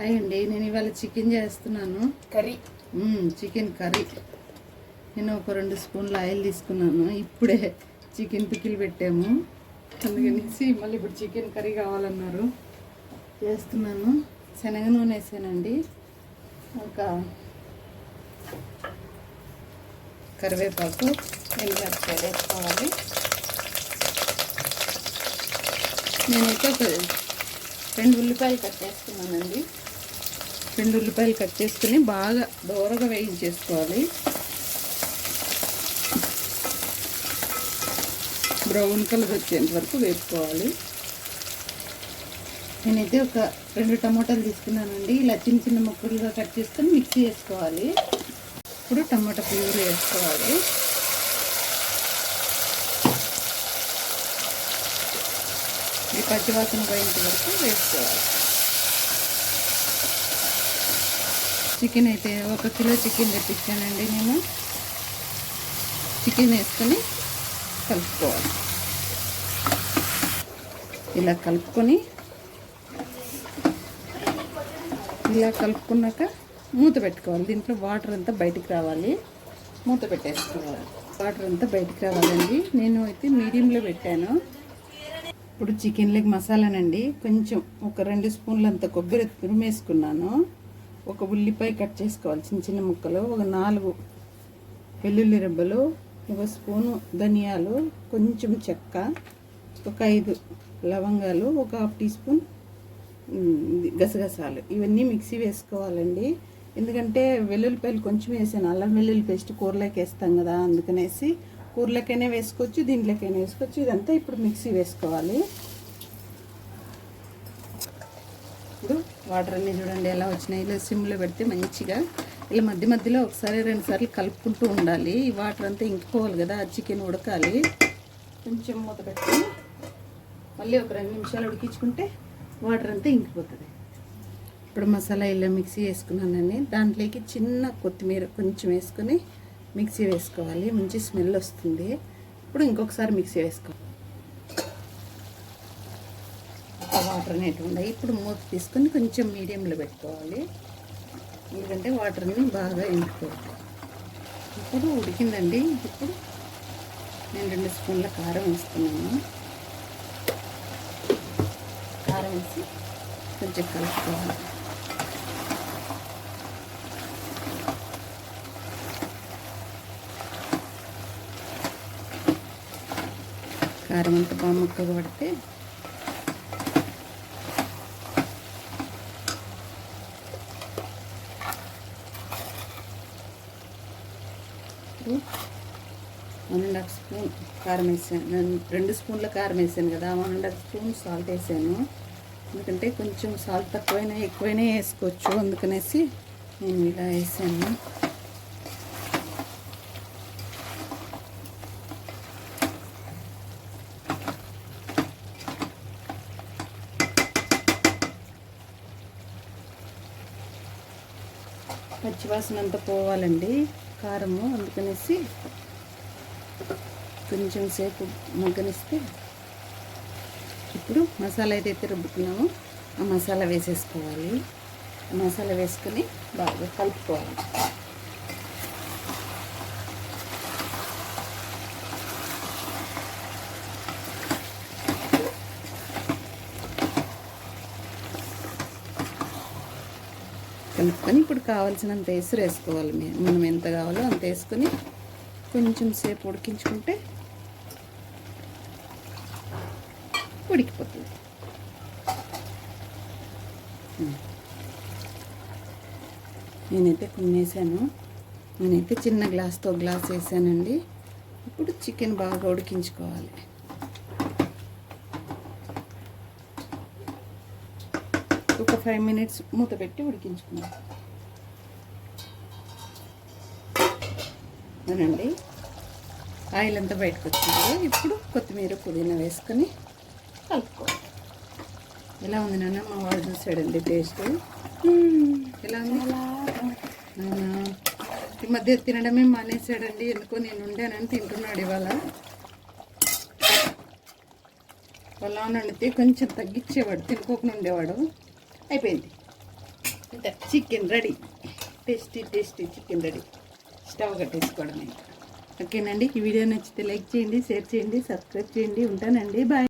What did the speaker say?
Hi అండి నేను ఇవాళ చికెన్ చేస్తున్నాను. కర్రీ. Chicken curry. నేను ఒక రెండు స్పూన్ల ఆయిల్ తీసుకున్నాను. ఇప్పుడే చికెన్ పికిల్ పెట్టాము. అందుకనేసి మళ్ళీ ఇప్పుడు చికెన్ కర్రీ కావాలన్నారు. చేస్తున్నాను. శనగ నూనె వేసానండి. ఒక కరివేపాకు ఎండుమిరపకాయలు వేసుకోవాలి. నేనైతే ఒక రెండు ఉల్లిపాయలు కట్ చేసుకున్నానండి రెండు ఉల్లిపాయలు కట్ చేసుకుని బాగా దూరగా వేయించేసుకోవాలి. బ్రౌన్ కలర్ వచ్చేంత వరకు వేపుకోవాలి. నేనైతే ఒక రెండు టమాటాలు తీసుకున్నానండి. ఇలా చిన్న చిన్న ముక్కలుగా కట్ చేసుకొని మిక్సీ వేసుకోవాలి ఇప్పుడు టమాటా ప్యూర్ వేసుకోవాలి. ఈ పచ్చివాసన పోయేంత వరకు వేసుకోవాలి. చికెన్ అయితే ఒక కిలో చికెన్ తెప్పించానండి నేను. చికెన్ వేసుకొని కలుపుకోవాలి. ఇలా కలుపుకొని ఇలా కలుపుకున్నాక మూత పెట్టుకోవాలి. దీంట్లో వాటర్ అంతా బయటికి రావాలి. మూత పెట్టేసుకోవాలి. వాటర్ అంతా బయటికి రావాలండి. నేను అయితే మీడియంలో పెట్టాను. ఇప్పుడు చికెన్లోకి మసాలానండి. కొంచెం ఒక రెండు స్పూన్లంత కొబ్బరి తురుమేసుకున్నాను. ఒక ఉల్లిపాయ కట్ చేసుకోవాలి. చిన్న చిన్న ముక్కలు ఒక నాలుగు వెల్లుల్లి రెబ్బలు ఒక స్పూను ధనియాలు కొంచెం చెక్క ఒక ఐదు లవంగాలు ఒక హాఫ్ టీ స్పూన్ గసగసాలు. ఇవన్నీ మిక్సీ వేసుకోవాలండి. ఎందుకంటే వెల్లుల్లిపాయలు కొంచెం వేసాను. అల్లం వెల్లుల్లి పేస్ట్ కూరలోకి వేస్తాం కదా అందుకనేసి కూరలకైనా వేసుకోవచ్చు దీంట్లోకైనా వేసుకోవచ్చు. ఇదంతా ఇప్పుడు మిక్సీ వేసుకోవాలి ఇప్పుడు వాటర్ అన్నీ చూడండి ఎలా వచ్చినాయి. ఇలా సిమ్లో పెడితే మంచిగా ఇలా మధ్య మధ్యలో ఒకసారి రెండు సార్లు కలుపుకుంటూ ఉండాలి. ఈ వాటర్ అంతా ఇంకిపోవాలి కదా చికెన్ ఉడకాలి. కొంచెం మూత పెట్టి మళ్ళీ ఒక రెండు నిమిషాలు ఉడికించుకుంటే వాటర్ అంతా ఇంకిపోతుంది. ఇప్పుడు మసాలా ఇలా మిక్సీ వేసుకున్నానండి దాంట్లోకి చిన్న కొత్తిమీర కొంచెం వేసుకొని మిక్సీ వేసుకోవాలి. మంచి స్మెల్ వస్తుంది. ఇప్పుడు ఇంకొకసారి మిక్సీ వేసుకోవాలి ఆ వాటర్ అనేవి ఉన్నాయి ఇప్పుడు మూత తీసుకొని కొంచెం మీడియంలో పెట్టుకోవాలి. ఎందుకంటే వాటర్ని బాగా ఎండుకోవాలి. ఇప్పుడు ఉడికిందండి. ఇప్పుడు నేను రెండు స్పూన్ల కారం వేస్తున్నాను. కారం వేసి కొంచెం కలుపుకోవాలి. కారం అంతా బాగా ముక్కగా పడితే వన్ అండ్ హాఫ్ స్పూన్ కారం వేసాను. నేను రెండు స్పూన్ల కారం వేసాను కదా one and half spoon salt వేసాను. ఎందుకంటే కొంచెం సాల్ట్ తక్కువైనా ఎక్కువైనా వేసుకోవచ్చు అందుకనేసి నేను ఇలా వేసాను. పచ్చివాసన అంతా పోవాలండి కారము అందుకనేసి కొంచెం సేపు మగ్గనిస్తే ఇప్పుడు మసాలా ఏదైతే రుబ్బుకున్నామో ఆ మసాలా వేసేసుకోవాలి. ఆ మసాలా వేసుకొని బాగా కలుపుకోవాలి. కలుపుకొని ఇప్పుడు కావాల్సినంత ఎసురు వేసుకోవాలి మనం ఎంత కావాలో అంత వేసుకొని కొంచెం సేపు ఉడికించుకుంటే ఉడికిపోతుంది. నేనైతే కొన్ని వేసాను నేనైతే చిన్న గ్లాస్తో గ్లాస్ వేసానండి. ఇప్పుడు చికెన్ బాగా ఉడికించుకోవాలి. ఒక ఫైవ్ మినిట్స్ మూత పెట్టి ఉడికించుకున్నాం అనండి ఆయిల్ అంతా బయటకు వచ్చింది. ఇప్పుడు కొత్తిమీర పుదీనా వేసుకొని కలుపుకోవాలి. ఎలా ఉంది నాన్న? మా వాడు చూసాడండి టేస్ట్. ఎలా ఉంది? అవునా? ఈ మధ్య తినడమే మానేసాడండి ఎందుకో నేను ఉండానని తింటున్నాడు ఇవాళ. వాళ్ళ వండితే కొంచెం తగ్గించేవాడు తినుకోకుండా ఉండేవాడు. అయిపోయింది. అంతే. Chicken ready tasty tasty chicken ready stove కట్టేసుకోవడమే. ఓకేనండి? ఈ వీడియో నచ్చితే లైక్ చేయండి షేర్ చేయండి సబ్స్క్రైబ్ చేయండి. ఉంటానండి. బాయ్